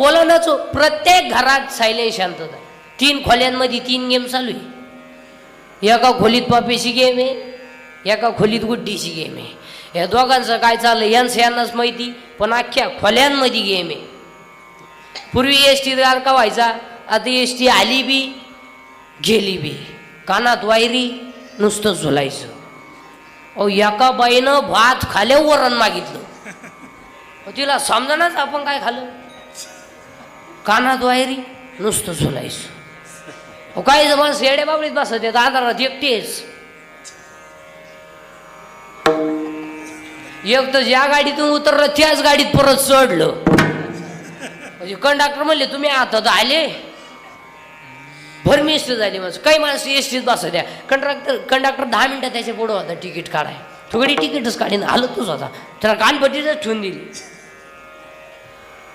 बोलावलंच हो. प्रत्येक घरात सायले शांतता तीन खोल्यांमध्ये तीन गेम चालू आहे. एका खोलीत पापेशी गेम आहे एका खोलीत गुड्डीची गेम आहे. या दोघांचं काय चाललं यांचं यांनाच माहिती पण अख्ख्या खोल्यांमध्ये गेम आहे. पूर्वी एस टी का व्हायचा? आता एस टी आली बी गेली बी. कानात वायरी नुसतं झुलायचं. अहो एका बाईनं भात खाल्यावर वरण मागितलं. तिला समजणाच आपण काय खाल्लं? कानात वायरी नुसतं झुलायचं. अहो काय जवळ शेडे बाबडीत बसत येत आधारात एकटेच. एक तर ज्या गाडीतून उतरलं त्याच गाडीत परत चढलं. म्हणजे कंडक्टर म्हणले तुम्ही आता तर आले. भरमिष्ट झाली माणसं काही माणसं एस टीत बसा द्या कंडक्टर कंडक्टर दहा मिनिटं त्याच्या पुढं होता तिकीट काढाय. थोडी तिकीटच काढीन आलं तूच होता. त्याला कानपट्टीच ठेवून दिली.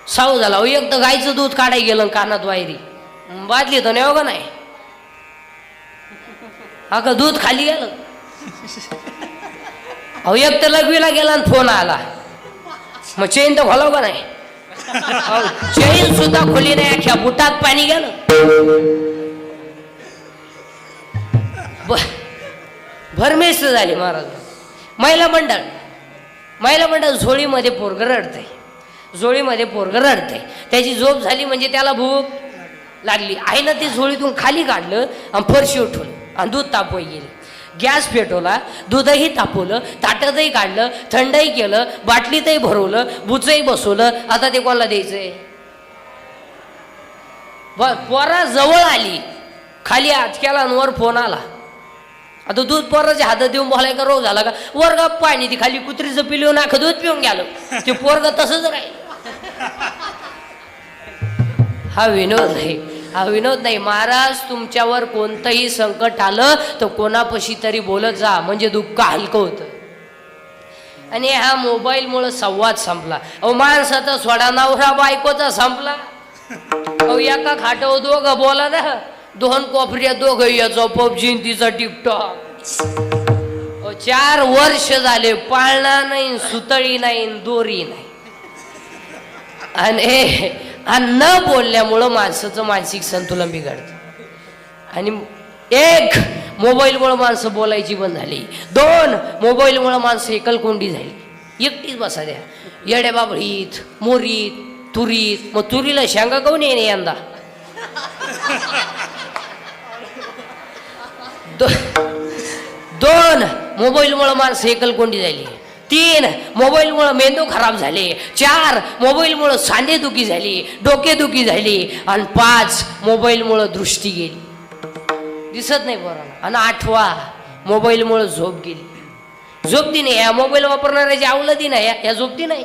साऊ झाला. अहो, एक तर गाईचं दूध काढाय गेलं कानात वायरी. बादली तर नाही हो का नाही. अगं दूध खाली गेलं. अहो एक तर लघवीला गेला आणि फोन आला. मग चेन तर खोलाव का नाही? चेन सुद्धा खोली नाही अख्या बुटात पाणी गेलं. ब- भरमेस्त झाली महाराज. महिला मंडळ. महिला मंडळ झोळीमध्ये पोरग रडतंय. झोळीमध्ये पोरगं रडतंय. त्याची झोप झाली म्हणजे त्याला भूक लागली. आईनं ते झोळीतून खाली काढलं आणि फरशी उठवलं आणि दूध तापवाय गेली. गॅस पेटवला दूधही तापवलं ताटतही काढलं थंडही केलं बाटलीतही भरवलं बुचही बसवलं. आता ते कोणाला द्यायचंय? ब पोरा जवळ आली. खाली हात केला वर फोन आला. आता दूध पोराच्या हातात देऊन बोलाय का रोग झाला का? वर्ग पाणी ती खाली कुत्रीचं पिलून नाख दूध पिऊन गेलं. ते पोरग तसंच राहील. हा विनोद नाही. हा विनोद नाही. महाराज तुमच्यावर कोणतंही संकट आलं तर कोणापाशी तरी बोलत जा. म्हणजे दुःख हलकं होतं. आणि हा मोबाईलमुळं संवाद संपला. अहो माणसाचा सोडा नवरा बायकोचा संपला. अहो एका खाटावर दोघं बोला ना. दोन कोपऱ्या दोघं याचा पबजी तिचा टिकटॉक चार वर्ष झाले. पाळणा नाही सुतळी नाही दोरी नाही. आणि आणि न बोलल्यामुळं माणसाचं मानसिक संतुलन बिघडतं. आणि एक मोबाईलमुळं माणसं बोलायची बंद झाली. दोन मोबाईलमुळं माणसं एकलकोंडी झाली. एकटीच बसा द्या येड्या बाबळीत मोरीत तुरीत मग तुरीला शेंगा काऊन येणे यंदा? दो दोन मोबाईलमुळं माणसं एकलकोंडी झाली. तीन मोबाईलमुळं मेंदू खराब झाले. चार मोबाईलमुळं सांधेदुखी झाली डोकेदुखी झाली आणि पाच मोबाईलमुळं दृष्टी गेली. दिसत नाही पोरांना आणि आठवा मोबाईलमुळं झोप गेली. झोपती नाही. या मोबाईल वापरणाऱ्याची आवलती नाही या झोपती नाही.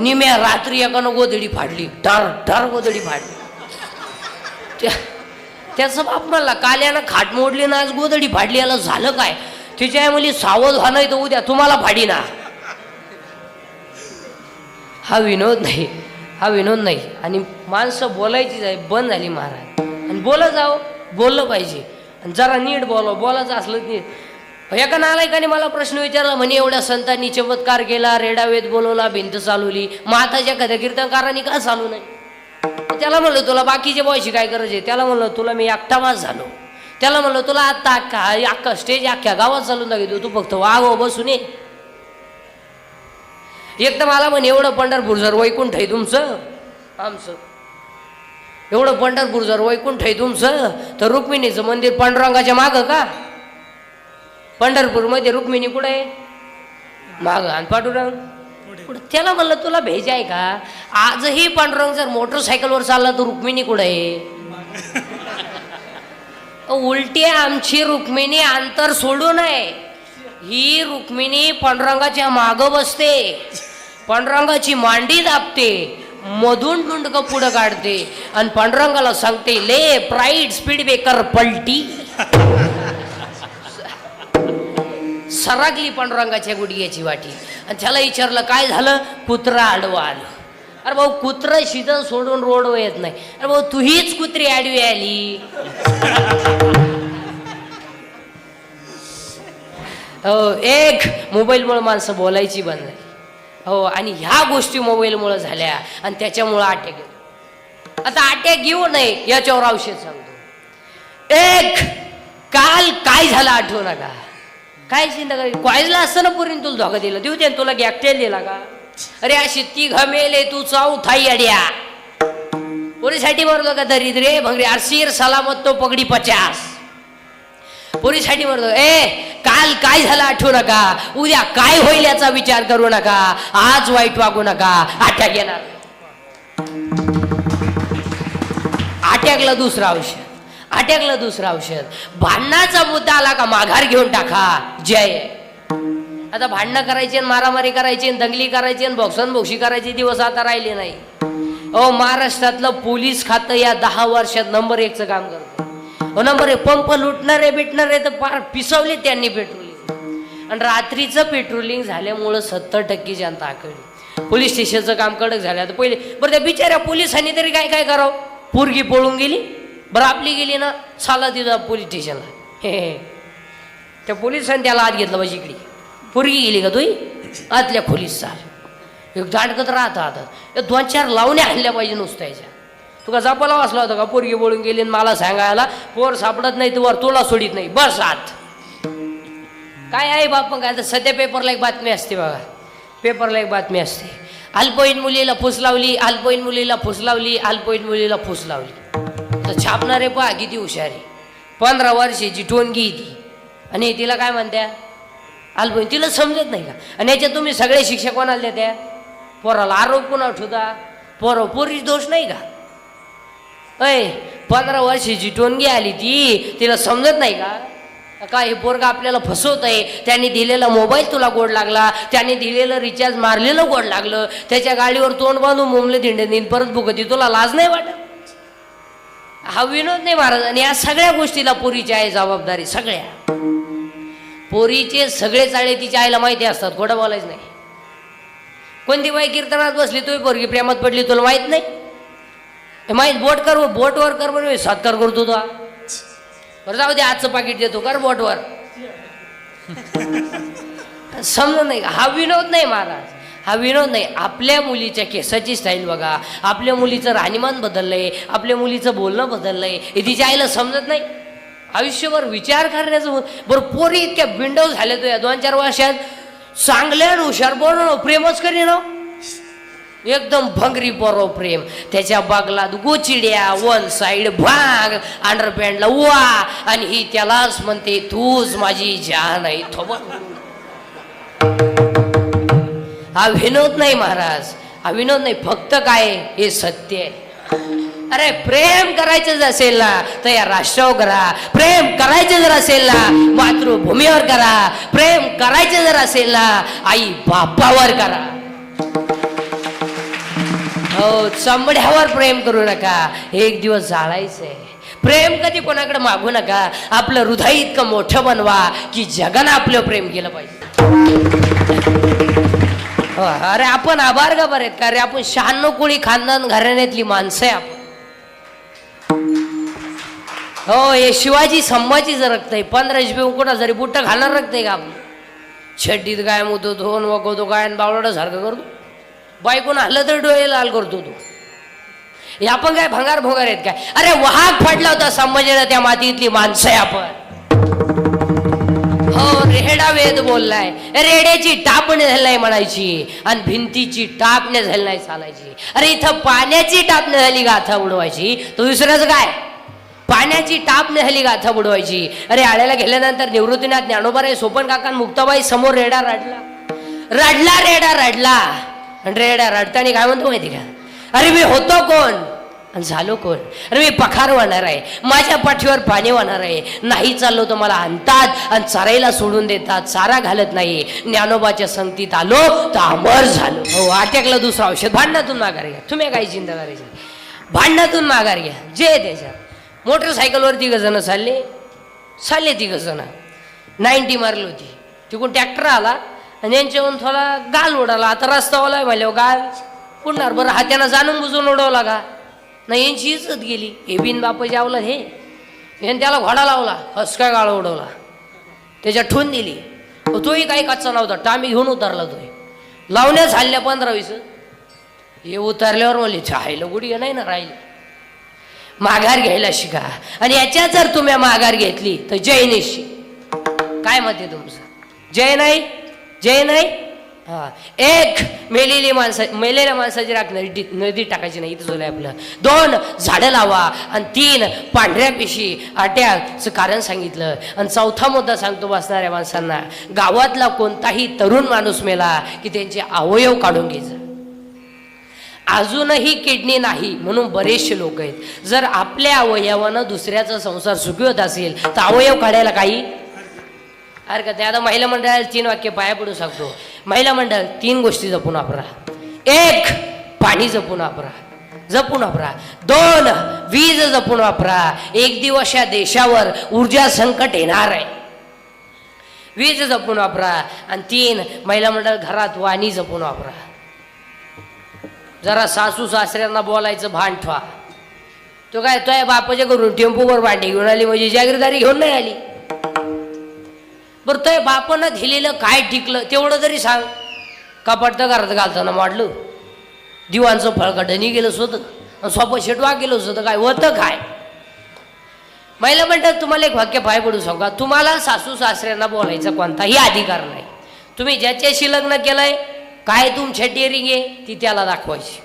निम्या रात्री एकानं गोधडी फाडली. टर टर गोधडी फाडली. त्या- त्याचं बाप मला काल यानं खाट मोडली ना आज गोधडी फाडली याला झालं काय? तिच्या आई म्हणली सावध व्हा तर उद्या तुम्हाला फाडी ना. हा विनोद नाही हा विनोद नाही. आणि माणसं बोलायची आहे बंद झाली महाराज. आणि बोलत जाओ बोललं पाहिजे. आणि जरा नीट बोलाव बोलायचं असलं नीट. एका नालायकाने मला प्रश्न विचारला म्हणे एवढ्या संतांनी चमत्कार केला रेडावेद बोलवला भिंत चालवली. माताच्या कथा कीर्तनकारांनी का चालू नाही? त्याला म्हणलं तुला बाकीच्या बॉयची काय गरज आहे? त्याला म्हणलं तुला मी एकटा झालो. त्याला म्हणलं तुला आत्ता अख्खा अख्खा स्टेज अख्ख्या गावात चालून दाखवतो तू फक्त वागव हो, बसून ये. एक तर मला म्हणे एवढं पंढरपूर जर वैकुंठ आहे तुमचं आमचं. एवढं पंढरपूर जर वैकुंठ आहे तुमचं तर रुक्मिणीचं मंदिर पांडुरंगाच्या मागं का? पंढरपूरमध्ये रुक्मिणी कुठं आहे? मागं आणि पांडुरंग. पुढं त्याला म्हणलं तुला भेज आहे का? आजही पांडुरंग जर मोटरसायकलवर चालला तर रुक्मिणी कुठं आहे? उलटी आमची रुक्मिणी अंतर सोडू नये ही रुक्मिणी पांडुरंगाच्या मागं बसते. पांडुरंगाची मांडी दाबते मधून डुंडकं पुढं काढते आणि पांडुरंगाला सांगते ले प्राईड स्पीड ब्रेकर पलटी. सरागली पांडुरंगाच्या गुडघ्याची वाटी. आणि त्याला विचारलं काय झालं? कुत्रा आडवा आलं. अरे भाऊ कुत्रं शिजन सोडून रोडवर येत नाही. अरे भाऊ तू हीच कुत्री आडवी आली. हो एक मोबाईलमुळं माणसं बोलायची बंद झाली. हो आणि ह्या गोष्टी मोबाईलमुळं झाल्या आणि त्याच्यामुळं अटॅक येतो. आता अटॅक येऊ नये याच्यावर औषध सांगतो. एक काल काय झालं आठवू नका? काय चिंता करायची? कॉलेजला असताना पूर्ण तुला धोका दिला? देऊ दे तुला गॅकटेल दिला का? अरे अशी ती घमेले तू चाऊ थाई अड्या. पोरीसाठी मरतो का दरिद्रे? भंगरे अरशीर सलामत तो पगडी पचास. पोरीसाठी मरतो ए काल काय झालं आठवू नका? उद्या काय होईल याचा विचार करू नका. आज वाईट वागू नका. अटॅक येणार. अटॅकला दुसरं औषध. अटॅकलं दुसरं औषध. भांडणाचा मुद्दा आला का माघार घेऊन टाका. जय. आता भांडणं करायची मारामारी करायची दंगली करायची बॉक्सन बोक्सन बोक्षी करायची दिवस आता राहिले नाही. अहो महाराष्ट्रातलं पोलीस खातं या दहा वर्षात नंबर एकचं काम करतं. हो ना एक पंप लुटणारे बिटणारे तर पार पिसवले त्यांनी पेट्रोलिंग आणि रात्रीचं पेट्रोलिंग झाल्यामुळं सत्तर टक्के जनता आकडली पोलीस स्टेशनचं काम कडक झालं. आता पहिले बरं त्या बिचाऱ्या पोलिसांनी तरी काय काय करावं? पोरगी पळून गेली बरं आपली गेली ना साला तिथं पोलीस स्टेशनला. हे त्या पोलिसांनी त्याला आत घेतलं पाहिजे इकडे. पोरगी गेली का तुही आतल्या खोलीस चाल. एक दाटकत राहतं आता. दोन चार लावण्या आणल्या पाहिजे नुसत्याच्या तुका जपाला वाचला होता का? पोरगी बोलून गेली आणि मला सांगायला पोर सापडत नाही तू वर तुला सोडित नाही बस आत. काय आहे बाप मग? आता सध्या पेपरला एक बातमी असते बघा. पेपरला एक बातमी असते. अल्पवयीन मुलीला फुस लावली अल्पवयीन मुलीला फुस लावली अल्पवयीन मुलीला फुस लावली. तर छापणारे पहा किती हुशारी पंधरा वर्षाची टोनगी ती. आणि तिला काय म्हणत्या? अल्पवयीन तिला समजत नाही का? आणि याच्यात तुम्ही सगळे शिक्षक कोणाला देत्या? पोराला आरोप कोणा ठेवता? पोरं पोरीच दोष नाही का? अय पंधरा वर्षाची टोनगी आली ती. तिला समजत नाही का? का हे पोरगा आपल्याला फसवत आहे त्यांनी दिलेला मोबाईल तुला गोड लागला. त्यांनी दिलेलं रिचार्ज मारलेलं गोड लागलं. त्याच्या गाडीवर तोंड बांधून मुंबले धिंडे देईन परत भुगती तुला लाज नाही वाटत? हा विनोद नाही महाराज. आणि या सगळ्या गोष्टीला पोरीची आहे जबाबदारी सगळ्या. पोरीचे सगळे चाळे तिच्या आईला माहिती असतात. खोटं बोलायचं नाही. कोणती बाई कीर्तनात बसली तुम्ही पोरगी प्रेमात पडली तुला माहीत नाही? हे माहीत बोट कर बोटवर कर म्हणून सत्कार करतो तो. बरं जाऊ दे आजचं पाकिट देतो कर बोटवर. समजत नाही का? हा विनोद नाही महाराज. हा विनोद नाही. आपल्या मुलीच्या केसाची स्टाईल बघा. आपल्या मुलीचं राहणीमान बदललंय. आपल्या मुलीचं बोलणं बदललंय. हे तिच्या आईला समजत नाही. आयुष्यभर विचार करण्याचं बरं पोरी इतक्या बिंडव झाल्या तो या दोन चार वर्षात चांगल्या हुशार बोल प्रेमच करी ना एकदम भंगरी बरो प्रेम. त्याच्या बागलात गोचिड्या वन साइड भाग अंडरपॅन्डला वा आणि ही त्यालाच म्हणते तूच माझी जान आहे थोबत हा विनोद नाही महाराज. हा विनोद नाही फक्त काय हे सत्य आहे. अरे प्रेम करायचं जर असेल ना तर या राष्ट्रावर करा. प्रेम करायचं जर असेल ना मातृभूमीवर करा. प्रेम करायचं जर असेल ना आई बापावर करा. हो चमड्यावर प्रेम करू नका. एक दिवस जाळायचंय. प्रेम कधी कोणाकडे मागू नका. आपलं हृदय इतकं मोठं बनवा की जगानं आपलं प्रेम केलं पाहिजे. हो, अरे आपण आभार का बरेत का रे आपण शहाण्णव कोळी खानदान घराण्यातली माणसं आहे आपण. हो हे शिवाजी संभाजीचं रक्त आहे. पंधरा एच पी जरी बुट्ट घालणार रक्त आहे का आपण? छड्डीत गाय मुतो धोन वगवतो गायन आणि सारखं करतो. बायकोन आलं तर डोळे लाल करतो तू हे आपण काय भंगार भोगार आहेत काय? अरे वाहक पडला होता संभाजीला त्या मातीतली माणसं आहे आपण. हो रेडा वेद बोललाय. रेड्याची टापणे झाली नाही म्हणायची आणि भिंतीची टापणे झाली नाही चालायची. अरे इथं पाण्याची टापणे झाली गाथा उडवायची तो दुसरंच काय? पाण्याची टापणे झाली गाथा बुडवायची. अरे आळ्याला गेल्यानंतर निवृत्तीनाथ ज्ञानोबा रे सोपन काका मुक्ताबाई समोर रेडा रडला. रडला रेडा रडला. आणि रेडा रडताना काय म्हणतो माहिती का? अरे मी होतो कोण? आणि झालो कोण? अरे मी पखार वाहणार आहे. माझ्या पाठीवर पाणी वाहणार आहे. नाही चाललो तर मला आणतात आणि चरायला सोडून देतात. चारा घालत नाही. ज्ञानोबाच्या संगतीत आलो तर अमर झालो. हो अटॅकला दुसरं औषध. भांडणातून माघार घ्या. तुम्ही काही चिंता करायची भांडणातून माघार घ्या. जे त्याच्या त्याच्यात मोटरसायकलवर तिघजणं चालले. चालले तिघजणं नाईन्टी मारली होती. तिकडून ट्रॅक्टर आला. आणि यांच्याहून थोडा गाल उडाला. आता रस्ता ओलाय म्हणल्यावर गाल पुन्हा बरं हात्यानं जाणून बुजून उडवला का? नाही यांची इज्जत गेली. हे बिन बाप जावलं हे. याने त्याला घोडा लावला हसका गाळ उडवला. त्याच्यात ठून दिली. तोही काही कच्चा नव्हता. टामी घेऊन उतरला तोही. लावण्याच हल्ल्या पंधरा वीस हे उतरल्यावर म्हणले छायला गुडी नाही ना राहिली. माघार घ्यायला शिका. आणि याच्यात जर तुम्ही माघार घेतली तर जय काय म्हणते तुमचं? जय नाही? जय नाही हा. एक मेलेली माणसं मेलेल्या माणसाची राख नदी नदी टाकायची नाही इथं झालं आपलं. दोन झाडं लावा आणि तीन पांढऱ्या पिशी आट्याचं कारण सांगितलं. आणि चौथा मुद्दा सांगतो बसणाऱ्या माणसांना गावातला कोणताही तरुण माणूस मेला की त्यांचे अवयव काढून घ्यायचं. अजूनही किडनी नाही म्हणून बरेचसे लोक आहेत. जर आपल्या अवयवानं दुसऱ्याचा संसार सुखी होत असेल तर अवयव काढायला काही हरकत नाही आता महिला मंडळाला तीन वाक्य पाया पडू सांगतो. महिला मंडळ तीन गोष्टी जपून वापरा. एक पाणी जपून वापरा. जपून वापरा. दोन वीज जपून वापरा. एक दिवस या देशावर ऊर्जा संकट येणार आहे. वीज जपून वापरा. आणि तीन महिला मंडळ घरात वाणी जपून वापरा. जरा सासू सासऱ्यांना बोलायचं भान ठेवा. तो काय तो बापाच्या करून टेम्पोवर भांडी घेऊन आली म्हणजे जागीरदारी घेऊन नाही आली? बरं तो बापानं दिलेलं काय टिकलं तेवढं तरी सांग. कपाट तर घरात घालताना मांडलं. दिवाणचं फळकटणी गेलं स्वतः. आणि स्वप्न शेटवा गेलं स्वतः. काय होतं काय? महिला म्हणतात तुम्हाला एक वाक्य पाय पडू सांगा तुम्हाला सासू सासऱ्यांना बोलायचा कोणताही अधिकार नाही. तुम्ही ज्याच्याशी लग्न केलंय काय तुमच्या डेअरिंग आहे ती त्याला दाखवायची.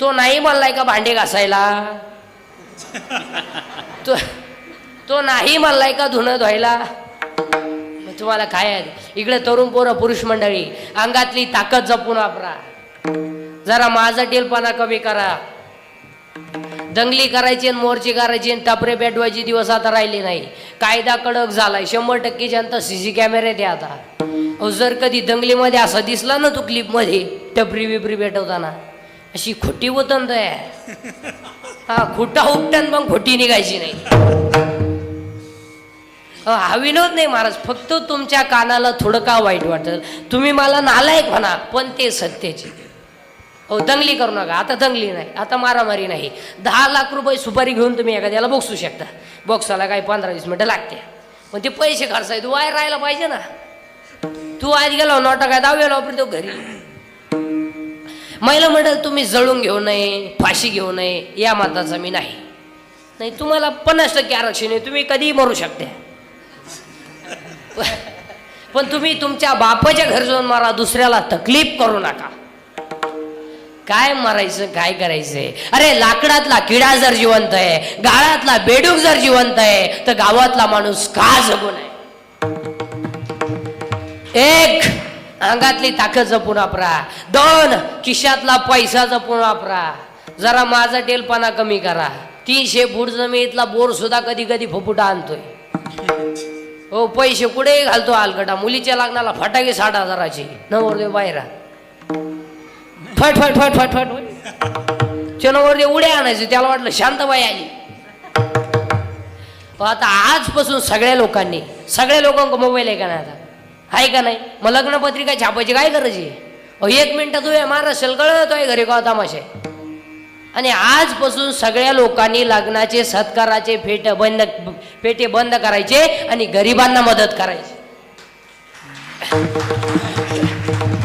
तो नाही म्हणलाय का भांडे घासायला? तो तो नाही म्हणलाय का धुणं धुवायला? तुम्हाला काय आहे? इकडे तरुण पोरं पुरुष मंडळी अंगातली ताकद जपून वापरा. जरा माझा टेलपणा कमी करा. दंगली करायची आणि मोर्ची करायची आणि टपरे पेटवायची दिवस आता राहिले नाही. कायदा कडक झालाय. शंभर टक्के जनता सी सी कॅमेरे द्या आता. जर कधी दंगलीमध्ये असं दिसला ना तू क्लिपमध्ये टपरी बिपरी पेटवताना अशी खोटी होतं हा खोटा उपटन पण खोटी निघायची नाही. हा विनोद नाही महाराज फक्त तुमच्या कानाला थोडं का वाईट वाटेल तुम्ही मला नालायक म्हणा पण ते सत्याची. हो दंगली करू नका आता दंगली नाही आता मारामारी नाही. दहा लाख रुपये सुपारी घेऊन तुम्ही एखाद्याला बॉक्सू शकता. बॉक्साला काही पंधरा वीस मिनटं लागते. पण ते पैसे खर्चाय तू वाय राहायला पाहिजे ना. तू आज गेला नोटा काय दहाव्याला वापरतो घरी. महिला मंडळ तुम्ही जळून घेऊ नये फाशी घेऊ नये या मताचा मी नाही. नाही तुम्हाला पन्नास टक्के आरक्षण आहे तुम्ही कधीही मरू शकता. पण तुम्ही तुमच्या बापाच्या घर जाऊन मारा दुसऱ्याला तकलीफ करू नका. काय मारायचं काय करायचंय अरे लाकडातला किडा जर जिवंत आहे गाळातला बेडूक जर जिवंत आहे तर गावातला माणूस का जगू नये? एक अंगातली ताकद जपून वापरा. दोन किशातला पैसा जपून वापरा. जरा माझा टेलपणा कमी करा. तीनशे फूट जमिनीतला बोर सुद्धा कधी कधी फुफुटा आणतोय. हो पैसे कुठेही घालतो आलगटा मुलीच्या लग्नाला फटाके साठ हजाराची नवरदेव बाहेर फट फट फट फट फट. नवरदेव उड्या आणायचे त्याला वाटलं शांतबाई आली. आता आजपासून सगळ्या लोकांनी सगळ्या लोकांक मोबाईल आहे का नाही आता? आहे का नाही? मग लग्नपत्रिका छापायची काय गरज आहे? अहो एक मिनिटात तू महाराष्ट्र आहे घरी का हो तमाशे? आणि आजपासून सगळ्या लोकांनी लग्नाचे सत्काराचे फेट बंद फेटे बंद करायचे आणि गरिबांना मदत करायची.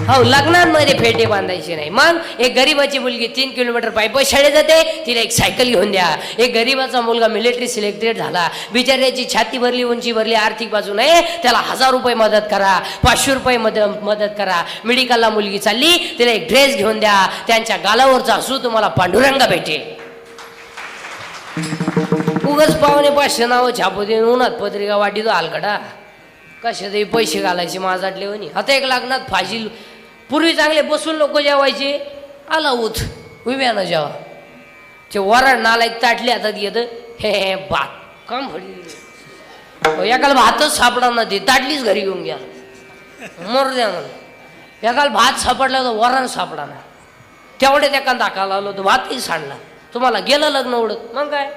हो लग्नांमध्ये फेटे बांधायचे नाही. मग एक गरीबाची मुलगी तीन किलोमीटर पायप शाळेत जाते तिला एक सायकल घेऊन द्या. एक गरीबाचा मुलगा मिलिटरी सिलेक्टेड झाला. बिचाऱ्याची छाती भरली उंची भरली आर्थिक बाजू नाही त्याला हजार रुपये मदत करा पाचशे रुपये मद मदत करा. मेडिकलला मुलगी चालली तिला एक ड्रेस घेऊन द्या. त्यांच्या गालावरचा हसू तुम्हाला पांडुरंग भेटेल. उगच पाहुणे पाचशे नावं छापू देऊन उन्हात पत्रिका वाटी तो कसे कशातही पैसे घालायचे माझा म्हणे आता एक लग्नात फाशी पूर्वी चांगले बसून लोक जेवायचे. आला उथ विम्यानं जेवा. ते वरण नाला एक ताटले हातात घेत हे हे भात काम फडली एकाला भातच सापडा ना ते ताटलीच घरी घेऊन घ्या मर द्या म्हणून. एकाला भात सापडला तर वरण सापडा ना तेवढे एका दाखवा आलो तर भातही सांडला. तुम्हाला गेलं लग्न उडत मग काय?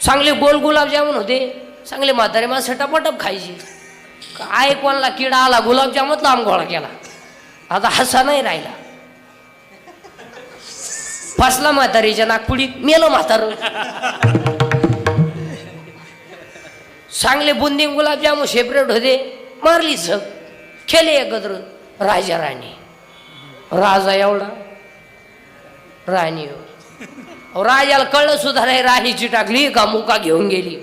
चांगले गोल गुलाबजामुन होते चांगले म्हातारे माणसं टपाटप खायची. काय कोणाला किडा आला गुलाबजामच लांब गोळा केला. आता हसा नाही राहिला. फसला म्हातारीच्या नागपुडीत मेलो म्हातार. चांगले बुंदी गुलाबजामून सेपरेट होते मारली सग. खेले एकत्र राजा राणी. राजा एवढा. राणी हो. राजाला कळलं सुद्धा नाही राणीची टाकली का मुका घेऊन गेली.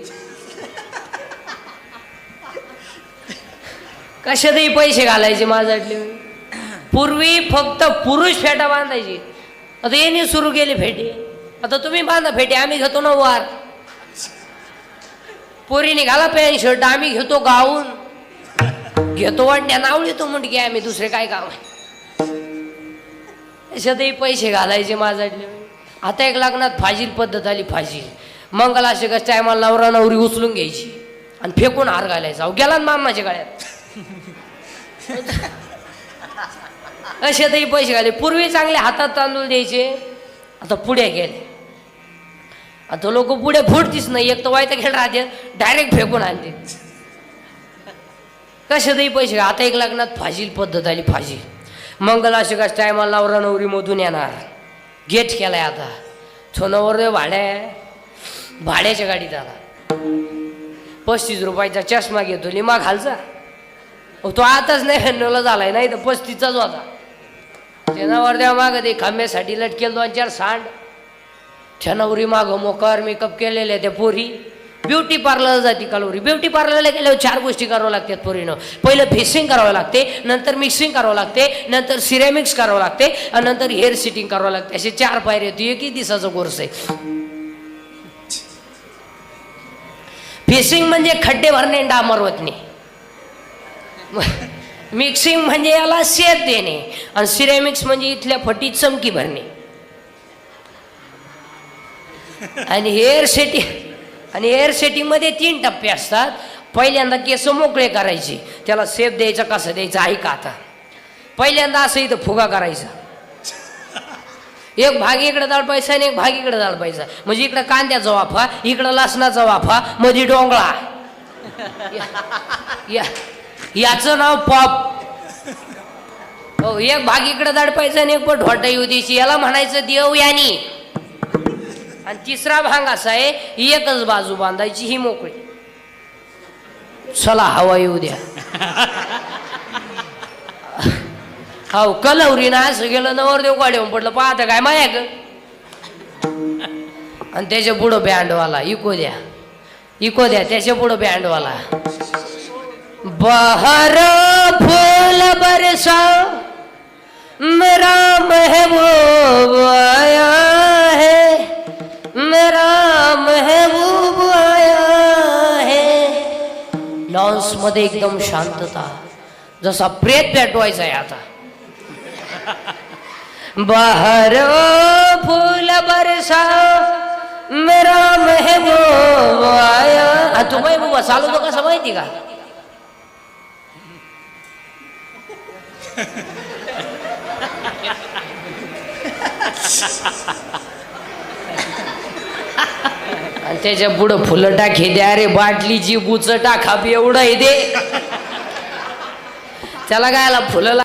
कशातही पैसे घालायचे माझ्यातले पूर्वी फक्त पुरुष फेटा बांधायची. आता यांनी सुरू केली फेटी. आता तुम्ही बांधा फेटी आम्ही घेतो ना वार पोरीने घाला पॅन्ट शर्ट आम्ही घेतो गाऊन. घेतो वाटण्या नावली तो मुंडके आम्ही दुसरे काय काम आहे? पैसे घालायचे माझ्यातले आता एक लग्नात फाजील पद्धत आली फाजील. मंगलाष्टकाच टायमाला नवरा नवरी उचलून घ्यायची. आणि फेकून हार घालायचा. गेला ना मामाच्या गळ्यात. अशातही पैसे घाले. पूर्वी चांगले हातात तांदूळ द्यायचे आता पुढे गेले. आता लोक पुढे फुटतीच नाही. एक तर वायता खेळ राहते डायरेक्ट फेकून आणते. कशातही पैसे घ्या आता एक लग्नात फाजील पद्धत आली फाजील. मंगलाष्टकाच टायमाला नवरा नवरीमधून येणार. गेट केलाय आता. तो नवर भाड्या भाड्याच्या गाडीत आला. पस्तीस रुपयाचा चष्मा घेतो. लिमा घालचा अहो, तो आताच नाही हॅन्डला झालाय. नाही तर पस्तीसचाच होता. जनावर द्या माग ते खांब्यासाठी लटकेल दोन चार सांड. छनवरी मागं मोकार मेकअप केलेले त्या पोरी. ब्युटी पार्लर जाती कालोरी ब्युटी पार्लरला गेल्यावर चार गोष्टी कराव्या लागतात पोरीनं. पहिलं फेसिंग करावं लागते नंतर मिक्सिंग करावं लागते नंतर सिरेमिक्स करावं लागते आणि नंतर हेअर सिटिंग करावं लागते. असे चार पायरी येतो एकही दिवसाचा कोर्स आहे. फेसिंग म्हणजे खड्डे भरणे डामरवतने मिक्सिंग म्हणजे याला शेत देणे आणि सिरेमिक्स म्हणजे इथल्या फटीत चमकी भरणे. आणि हेअर सेटिंग आणि हेअर सेटिंगमध्ये तीन टप्पे असतात. पहिल्यांदा केस मोकळे करायचे. त्याला सेप द्यायचा कसं द्यायचं ऐका आता. पहिल्यांदा असं इथं फुगा करायचा. एक भाग इकडे दळपायचा आणि एक भाग इकडे दळपायचा. म्हणजे इकडं कांद्याचा वाफा इकडं लसणाचा वाफा मध्ये डोंगळा. या- या. याचं नाव पॉप. हो एक भाग इकडे दडपायचं आणि एक पट होटा येऊ द्यायची याला म्हणायचं देव यानी. आणि तिसरा भाग असा आहे एकच बाजू बांधायची ही मोकळी. चला हवा येऊ द्या. हो कलवरी ना असं गेलं नवरदेव गाड्यावर पडलं. पाहतं काय माया ग. आणि त्याच्या पुढं बँडवाला इको द्या. इको द्या त्याच्या पुढं बँडवाला. बहर फूल बरसा। मेरा महबूब आया है। मेरा महबूब आया है। लॉन्स मध्ये एकदम शांतता। जसा प्रेत पेटवायचा आता बाहर फूल बरसा। मेरा महबूब आया। हा तू महबूबा चालू तो कसं माहिती का? आणि त्याच्या पुढं फुलं टाके द्या रे बाटलीची बुच टाका एवढं आहे दे त्याला गायला फुलं